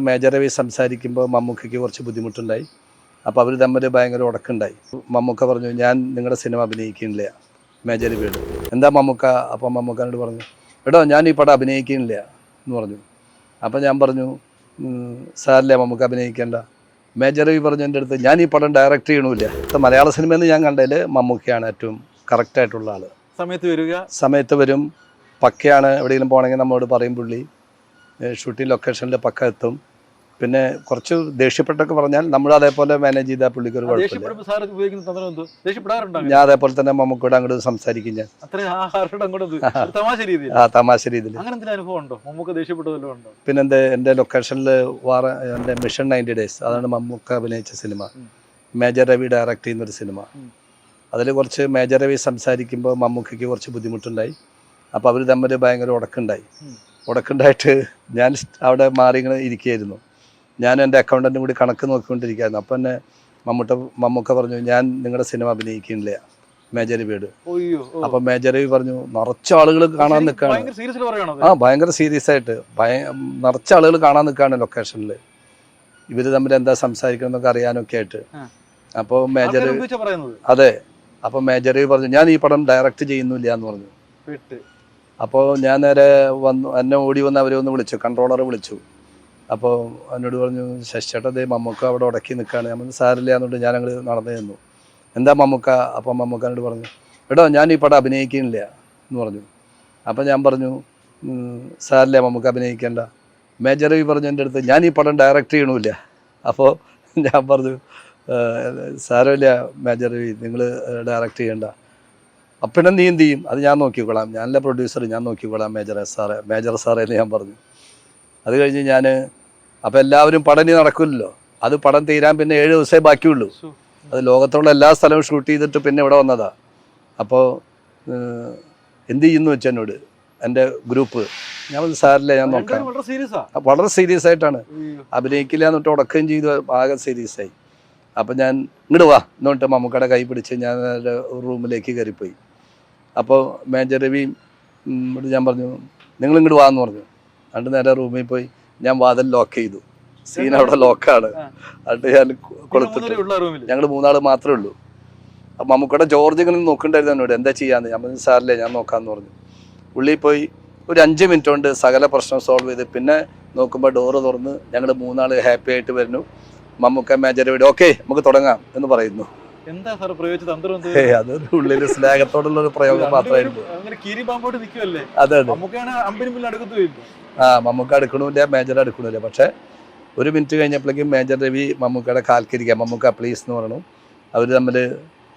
Major Ravi സംസാരിക്കുമ്പോൾ മമ്മൂക്കയ്ക്ക് കുറച്ച് ബുദ്ധിമുട്ടുണ്ടായി. അപ്പോൾ അവർ തമ്മിൽ ഭയങ്കര ഉടക്കുണ്ടായി. മമ്മൂക്ക പറഞ്ഞു ഞാൻ നിങ്ങളുടെ സിനിമ അഭിനയിക്കുന്നില്ല. മേജർ രവിയോട് എന്താ മമ്മൂക്ക? അപ്പം മമ്മൂക്കാനോട് പറഞ്ഞു എടോ ഞാൻ ഈ പടം അഭിനയിക്കുന്നില്ല. എന്ന് പറഞ്ഞു. അപ്പം ഞാൻ പറഞ്ഞു "ഉം, സാറില്ല മമ്മൂക്ക അഭിനയിക്കേണ്ട. മേജർ രവി പറഞ്ഞു എന്റെ അടുത്ത് ഞാൻ ഈ പടം ഡയറക്റ്റ് ചെയ്യണമില്ല ഇപ്പം മലയാള സിനിമയിൽ ഞാൻ കണ്ടതിൽ മമ്മൂക്കയാണ് ഏറ്റവും കറക്റ്റായിട്ടുള്ള ആൾ സമയത്ത് വരിക. സമയത്ത് വരും. പക്കയാണ് എവിടെയെങ്കിലും പോകണമെങ്കിൽ നമ്മോട് പറയും പുള്ളി. ഷൂട്ടിംഗ് ലൊക്കേഷനിൽ പക്ക എത്തും പിന്നെ കുറച്ച് ദേഷ്യപ്പെട്ടൊക്കെ പറഞ്ഞാൽ നമ്മൾ അതേപോലെ മാനേജ് ചെയ്താൽ പുള്ളിക്ക് ഒരു കുഴപ്പമില്ല. ഞാൻ അതേപോലെ തന്നെ മമ്മൂക്കോട് അങ്ങോട്ട് സംസാരിക്കും ഞാൻ. ആ തമാശ രീതിയിൽ. അങ്ങനെ എന്തെങ്കിലും അനുഭവം ഉണ്ടോ? മമ്മൂക്ക് ഉണ്ടോ? പിന്നെ എന്റെ എന്റെ ലൊക്കേഷനിൽ വാറ എന്റെ മിഷൻ നയന്റി ഡേയ്സ് അതാണ് മമ്മൂക്ക അഭിനയിച്ച സിനിമ. മേജർ രവി ഡയറക്റ്റ് ചെയ്യുന്നൊരു സിനിമ. അതിൽ കുറച്ച് മേജർ രവി സംസാരിക്കുമ്പോൾ മമ്മൂക്കയ്ക്ക് കുറച്ച് ബുദ്ധിമുട്ടുണ്ടായി. അപ്പോൾ അവർ തമ്മിൽ ഭയങ്കര ഉടക്കുണ്ടായി. ഉടക്കുണ്ടായിട്ട് ഞാൻ അവിടെ മാറി ഇങ്ങനെ ഇരിക്കുകയായിരുന്നു. ഞാൻ എന്റെ അക്കൗണ്ടന്റും കൂടി കണക്ക് നോക്കിക്കൊണ്ടിരിക്കുകയായിരുന്നു. അപ്പം എന്നെ മമ്മൂട്ട മമ്മൂക്ക പറഞ്ഞു ഞാൻ നിങ്ങളുടെ സിനിമ അഭിനയിക്കുന്നില്ല. മേജർ രവിയോട് അപ്പൊ. മേജർ പറഞ്ഞു നിറച്ച ആളുകൾ കാണാൻ നിൽക്കാണ്. ആ ഭയങ്കര സീരിയസ് ആയിട്ട്. നിറച്ച ആളുകൾ കാണാൻ നിൽക്കാണ് ലൊക്കേഷനിൽ ഇവർ തമ്മിൽ എന്താ സംസാരിക്കണം എന്നൊക്കെ അറിയാനൊക്കെ ആയിട്ട്. അപ്പൊ അപ്പോൾ മേജർ അതെ. അപ്പൊ മേജർ പറഞ്ഞു ഞാൻ ഈ പടം ഡയറക്റ്റ് ചെയ്യുന്നില്ല എന്ന് പറഞ്ഞു അപ്പോൾ ഞാൻ നേരെ വന്നു എന്നെ ഓടി വന്ന് അവരെ ഒന്ന് വിളിച്ചു കൺട്രോളർ വിളിച്ചു. അപ്പോൾ എന്നോട് പറഞ്ഞു ശശിച്ചേട്ടാ ദേ മമ്മൂക്ക അവിടെ ഉടക്കി നിൽക്കുകയാണ്. ഞാൻ സാരില്ല എന്നുകൊണ്ട് ഞാൻ അങ്ങോട്ട് നടന്നു തന്നു എന്താ മമ്മൂക്ക? അപ്പം മമ്മൂക്ക എന്നോട് പറഞ്ഞു എടോ ഞാൻ ഈ പടം അഭിനയിക്കുന്നില്ല എന്ന് പറഞ്ഞു. അപ്പം ഞാൻ പറഞ്ഞു "ഉം, സാരില്ല മമ്മൂക്ക അഭിനയിക്കേണ്ട. മേജർ രവി പറഞ്ഞു എന്റെ അടുത്ത് ഞാൻ ഈ പടം ഡയറക്റ്റ് ചെയ്യണമില്ല അപ്പോൾ ഞാൻ പറഞ്ഞു "ഏഹ്, സാരമില്ല മേജർ രവി നിങ്ങൾ ഡയറക്റ്റ് ചെയ്യണ്ട. അപ്പം പിന്നെ നീ എന്ത് ചെയ്യും? അത് ഞാൻ നോക്കിക്കൊള്ളാം ഞാനല്ല പ്രൊഡ്യൂസർ ഞാൻ നോക്കിക്കൊള്ളാം മേജർ സാറേ മേജർ സാറേ എന്ന് ഞാൻ പറഞ്ഞു. അത് കഴിഞ്ഞ് ഞാൻ അപ്പം എല്ലാവരും പടം ഇനി നടക്കില്ലല്ലോ അത് പടം തീരാൻ പിന്നെ ഏഴ് ദിവസമേ ബാക്കിയുള്ളൂ. അത് ലോകത്തുള്ള എല്ലാ സ്ഥലവും ഷൂട്ട് ചെയ്തിട്ട് പിന്നെ ഇവിടെ വന്നതാ. അപ്പോൾ എന്ത് ചെയ്യുന്നു വെച്ചാൽ എന്നോട്? എന്റെ ഗ്രൂപ്പ് ഞാൻ സാറില്ല ഞാൻ നോക്കാം. വളരെ സീരിയസാ ആയിട്ടാണ്. അഭിനയിക്കില്ല എന്നിട്ട് ഉടക്കുകയും ചെയ്തു. ആകെ സീരിയസ് ആയി. അപ്പം ഞാൻ ഇങ്ങോട്ട് വാ. എന്നിട്ട് മമ്മൂക്കയുടെ കൈ പിടിച്ച് ഞാൻ റൂമിലേക്ക് കയറിപ്പോയി. അപ്പോൾ മേജർ രവിയും ഞാൻ പറഞ്ഞു നിങ്ങൾ ഇങ്ങോട്ട് വാന്ന് പറഞ്ഞു. രണ്ട് നേരെ റൂമിൽ പോയി ഞാൻ വാതിൽ ലോക്ക് ചെയ്തു. സീൻ അവിടെ ലോക്കാണ് അത് ഞാൻ കൊടുത്തിട്ട്. ഞങ്ങൾ മൂന്നാൾ മാത്രമേ ഉള്ളൂ. അപ്പം മമ്മൂക്കയുടെ ജോർജ് ഇങ്ങനെ നോക്കണ്ടായിരുന്നു എന്നോട് എന്താ ചെയ്യാന്ന്? ഞാൻ പറഞ്ഞു സാറില്ലേ ഞാൻ നോക്കാമെന്ന് പറഞ്ഞു. ഉള്ളിൽ പോയി ഒരു അഞ്ച് മിനിറ്റ് കൊണ്ട് സകല പ്രശ്നം സോൾവ് ചെയ്ത് പിന്നെ നോക്കുമ്പോൾ ഡോറ് തുറന്ന് ഞങ്ങൾ മൂന്നാൾ ഹാപ്പി ആയിട്ട് വരുന്നു. മമ്മൂക്ക മേജർ വീട് ഓക്കെ നമുക്ക് തുടങ്ങാം എന്ന് പറയുന്നു. എന്താ സാർ പ്രയോഗിച്ച തന്ത്രം അതൊരു ഉള്ളിൽ സ്നേഹത്തോടുള്ള ഒരു പ്രയോഗം മാത്രമേ രണ്ടുപേരും അങ്ങനെ കീരി പാമ്പോട്ട് നിൽക്കുമല്ലേ അതെ അതെ. നമുക്കാണ് അമ്പനി മില്ല് അടുക്കത്തുമില്ല ആ മമ്മൂക്ക എടുക്കണില്ല മേജർ എടുക്കണില്ല പക്ഷേ ഒരു മിനിറ്റ് കഴിഞ്ഞപ്പോഴേക്കും മേജർ രവി മമ്മൂക്കയുടെ കാൽക്കരിക്കുക. മമ്മൂക്ക പ്ലീസ് എന്ന് പറഞ്ഞു. അവർ തമ്മിൽ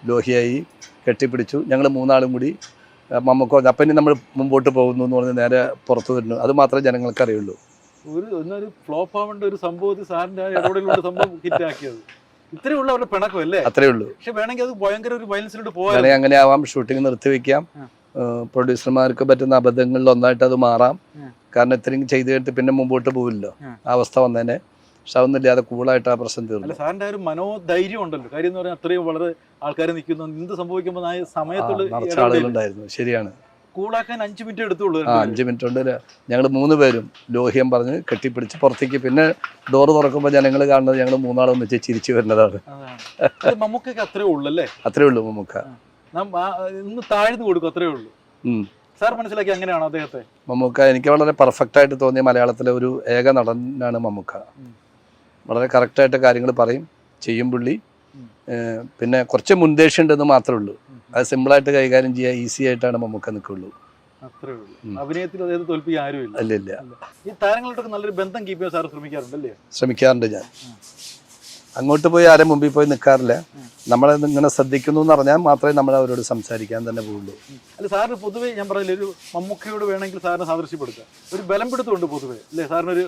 ലോഹിയായി കെട്ടിപ്പിടിച്ചു. ഞങ്ങൾ മൂന്നാളും കൂടി മമ്മൂക്ക അപ്പം ഇനി നമ്മൾ മുമ്പോട്ട് പോകുന്നു എന്ന് പറഞ്ഞ് നേരെ പുറത്തു വരുന്നു. അത് മാത്രമേ ജനങ്ങൾക്ക് അറിയുള്ളൂ ഒരു എന്നൊരു ഫ്ലോപ്പ് ആവേണ്ട ഒരു സംഭവത്തിൽ സാറിന്റെ ആ സംഭവം ഹിറ്റ് ഇത്രയേ അവരുടെ പിണക്കം അല്ലേ അത്രേ ഉള്ളൂ. പക്ഷെ വേണമെങ്കിൽ അത് ഭയങ്കര ഒരു വയലൻസിലോട്ട് അങ്ങനെ ആവാം ഷൂട്ടിംഗ് നിർത്തിവെക്കാം. പ്രൊഡ്യൂസർമാർക്ക് പറ്റുന്ന അബദ്ധങ്ങളിൽ ഒന്നായിട്ട് അത് മാറാം. കാരണം ഇത്രയും ചെയ്ത് കഴിഞ്ഞിട്ട് പിന്നെ മുമ്പോട്ട് പോവില്ലല്ലോ ആ. അവസ്ഥ വന്നേനെ. പക്ഷെ അതൊന്നുമില്ലാതെ കൂളായിട്ട് ആ പ്രശ്നം തീർന്നു. സാറിന്റെ ഒരു മനോധൈര്യം ഉണ്ടല്ലോ. കാര്യം എന്ന് പറഞ്ഞാൽ അത്രയും വളരെ ആൾക്കാർ നിൽക്കുന്നു. എന്ത് സംഭവിക്കുമ്പോൾ സമയത്തുള്ള ആളുകളുണ്ടായിരുന്നു ശരിയാണ്. കൂളാക്കാൻ അഞ്ച് മിനിറ്റ് എടുത്തുള്ളൂ ആ അഞ്ച് മിനിറ്റ് കൊണ്ട് ഞങ്ങൾ മൂന്ന് പേരും ലോഹ്യം പറഞ്ഞ് കെട്ടിപ്പിടിച്ച് പുറത്തേക്ക് പിന്നെ ഡോറ് തുറക്കുമ്പോൾ ജനങ്ങൾ കാണുന്നത് ഞങ്ങൾ മൂന്നാളൊന്നിച്ച് ചിരിച്ചു വരുന്നതാണ്. മമ്മൂക്കൊക്കെ അത്രേ ഉള്ളൂ അല്ലേ? അത്രേ ഉള്ളൂ മമ്മൂക്ക. ഇന്ന് താഴ്ന്നു കൊടുക്കും അത്രേ ഉള്ളൂ. സാർ മനസ്സിലാക്കി അങ്ങനെയാണോ അദ്ദേഹത്തെ? മമ്മൂക്ക എനിക്ക് വളരെ പെർഫെക്റ്റ് ആയിട്ട് തോന്നിയ മലയാളത്തിലെ ഒരു ഏക നടനാണ് മമ്മൂക്ക. വളരെ കറക്റ്റായിട്ട് കാര്യങ്ങൾ പറയും ചെയ്യും പുള്ളി. പിന്നെ കുറച്ച് മുൻദേഷ്യം ഉണ്ടെന്ന് മാത്രമേ ഉള്ളൂ. അത് സിമ്പിൾ ആയിട്ട് കൈകാര്യം ചെയ്യാൻ ഈസി ആയിട്ടാണ് മമ്മൂക്ക നിൽക്കുള്ളൂ. അഭിനയത്തിൽ അദ്ദേഹത്തെ തോൽപ്പിക്കാൻ ആരുമില്ല. അല്ല ഇല്ല. ഈ താരങ്ങളോടൊക്കെ നല്ലൊരു ബന്ധം കീപ്പ് ചെയ്യാൻ സാർ ശ്രമിക്കാറുണ്ട് ഞാൻ. അങ്ങോട്ട് പോയി ആരും മുമ്പിൽ പോയി നിൽക്കാറില്ല. നമ്മളെ ഇങ്ങനെ ശ്രദ്ധിക്കുന്നു എന്ന് പറഞ്ഞാൽ മാത്രമേ നമ്മൾ അവരോട് സംസാരിക്കാൻ തന്നെ പോകുള്ളൂ അല്ല സാറിന് പൊതുവേ ഞാൻ പറയില്ല ഒരു മമ്മൂക്കയോട് വേണമെങ്കിൽ സാറിനെ സാദൃശ്യപ്പെടുത്തുക. ഒരു ബലം പിടുത്തമുണ്ട് പൊതുവേ അല്ലേ? സാറിനൊരു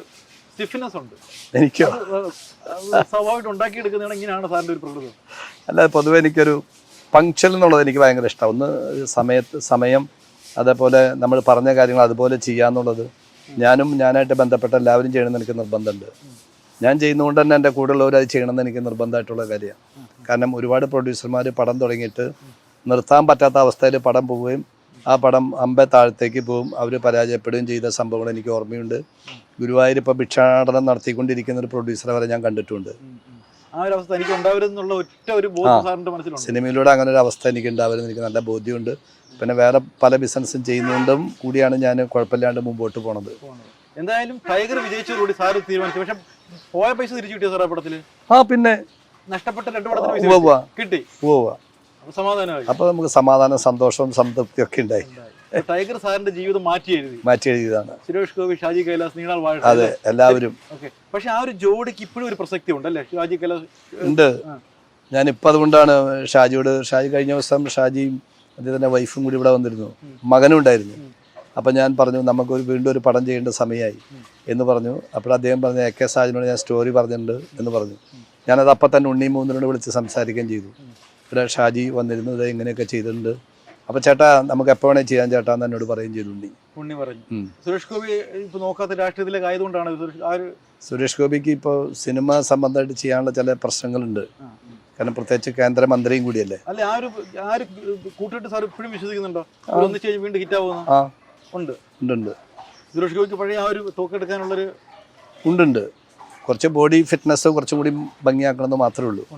സ്റ്റിഫ്നെസ് ഉണ്ട് എനിക്കോ സ്വാഭാവികമായിട്ട് ഉണ്ടാക്കിയെടുക്കുന്നതാണ് ഇങ്ങനെയാണ് സാറിന്റെ ഒരു പ്രകൃതം. അല്ല പൊതുവെ എനിക്കൊരു പങ്ക്ച്വൽ എന്നുള്ളത് എനിക്ക് ഭയങ്കര ഇഷ്ടമാണ് ഒന്ന് സമയത്ത് സമയം അതേപോലെ നമ്മൾ പറഞ്ഞ കാര്യങ്ങൾ അതുപോലെ ചെയ്യാന്നുള്ളത് ഞാനും ഞാനായിട്ട് ബന്ധപ്പെട്ട എല്ലാവരും ചെയ്യണമെന്ന് എനിക്ക് നിർബന്ധമുണ്ട്. ഞാൻ ചെയ്യുന്നതുകൊണ്ട് തന്നെ എന്റെ കൂടെയുള്ളവർ അത് ചെയ്യണമെന്ന് എനിക്ക് നിർബന്ധമായിട്ടുള്ള കാര്യമാണ്. കാരണം ഒരുപാട് പ്രൊഡ്യൂസർമാർ പടം തുടങ്ങിയിട്ട് നിർത്താൻ പറ്റാത്ത അവസ്ഥയിൽ പടം പോവുകയും ആ പടം അമ്പ താഴത്തേക്ക് പോവും അവർ പരാജയപ്പെടുകയും ചെയ്ത സംഭവങ്ങൾ എനിക്ക് ഓർമ്മയുണ്ട്. ഗുരുവായൂർ ഇപ്പോൾ ഭിക്ഷാടനം നടത്തിക്കൊണ്ടിരിക്കുന്ന ഒരു പ്രൊഡ്യൂസറെ വരെ ഞാൻ കണ്ടിട്ടുണ്ട്. ആ ഒരു അവസ്ഥ എനിക്ക് ഉണ്ടാവരുതെന്നുള്ള ഒറ്റ ഒരു ബോധം സാറിന്റെ മനസ്സിലുണ്ട്. സിനിമയിലൂടെ അങ്ങനെ ഒരു അവസ്ഥ എനിക്ക് ഉണ്ടാവരുതെന്ന് എനിക്ക് നല്ല ബോധ്യമുണ്ട്. പിന്നെ വേറെ പല ബിസിനസ്സും ചെയ്യുന്നതുകൊണ്ടും കൂടിയാണ് ഞാൻ കുഴപ്പമില്ലാണ്ട് മുമ്പോട്ട് പോണത്. എന്തായാലും ടൈഗർ വിജയിച്ചതോടുകൂടി സാറ് തീരുമാനിച്ചു. പക്ഷെ പോയ പൈസ തിരിച്ചു കിട്ടിയോ സാർ ആ പടത്തിൽ? ആ പിന്നെ നഷ്ടപ്പെട്ട രണ്ട് പടത്തിന്. കിട്ടി. അപ്പോൾ നമുക്ക് സമാധാനം സന്തോഷവും സംതൃപ്തി ഒക്കെ ഉണ്ടായി. ടൈഗർ സാറിന്റെ ജീവിതം മാറ്റി എഴുതി. മാറ്റി എഴുതിയതാണ്. സുരേഷ് ഗോപി ഷാജി കൈലാസ് നീണാൾ വാഴ അതെ എല്ലാവരും. പക്ഷെ ആ ഒരു ജോഡിക്ക് ഇപ്പോഴും ഒരു പ്രസക്തി ഉണ്ട് അല്ലേ? ഷാജി കൈലാസ് ഉണ്ട്. ഞാൻ ഞാനിപ്പോൾ അതുകൊണ്ടാണ് ഷാജിയോട് ഷാജി കഴിഞ്ഞ ദിവസം ഷാജിയും അദ്ദേഹത്തിന്റെ വൈഫും കൂടി ഇവിടെ വന്നിരുന്നു. മകനും ഉണ്ടായിരുന്നു. അപ്പം ഞാൻ പറഞ്ഞു നമുക്കൊരു വീണ്ടും ഒരു പടം ചെയ്യേണ്ട സമയമായി. എന്ന് പറഞ്ഞു. അപ്പോൾ അദ്ദേഹം പറഞ്ഞു എ കെ സാജിനോട് ഞാൻ സ്റ്റോറി പറഞ്ഞിട്ടുണ്ട് എന്ന് പറഞ്ഞു. ഞാനത് അപ്പം തന്നെ ഉണ്ണി മൂന്നിനോട് വിളിച്ച് സംസാരിക്കുകയും ചെയ്തു. ഇവിടെ ഷാജി വന്നിരുന്നു ഇത് ഇങ്ങനെയൊക്കെ ചെയ്തിട്ടുണ്ട്. അപ്പൊ ചേട്ടാ നമുക്ക് എപ്പോ വേണേ ചെയ്യാൻ ചേട്ടാ എന്ന് എന്നോട് പറയുകയും ചെയ്തു ഉണ്ണി. പറഞ്ഞു. സുരേഷ് ഗോപി ഇപ്പൊ നോക്കാത്ത രാഷ്ട്രീയത്തിലേക്ക് ആയതുകൊണ്ടാണ് സുരേഷ് ഗോപിക്ക് ഇപ്പോൾ സിനിമ സംബന്ധമായിട്ട് ചെയ്യാനുള്ള ചില പ്രശ്നങ്ങളുണ്ട്. കാരണം പ്രത്യേകിച്ച് കേന്ദ്രമന്ത്രിയും കൂടിയല്ലേ. അല്ലെ ആ ഒരു ആ ഒരു കൂട്ടിട്ട് സാർ ഇപ്പോഴും വിശ്വസിക്കുന്നുണ്ടോ? ഒന്നിച്ച് വീണ്ടും ഹിറ്റ് ആവുന്ന ഉണ്ട്. ഉണ്ട് ഉണ്ട്. സുരേഷ് ഗോപിക്ക് പഴയ ആ ഒരു തോക്കെടുക്കാനുള്ളൊരു ഉണ്ട് കുറച്ച് ബോഡി ഫിറ്റ്നസ് കുറച്ചും കൂടി ഭംഗിയാക്കണമെന്ന് മാത്രമേ ഉള്ളൂ.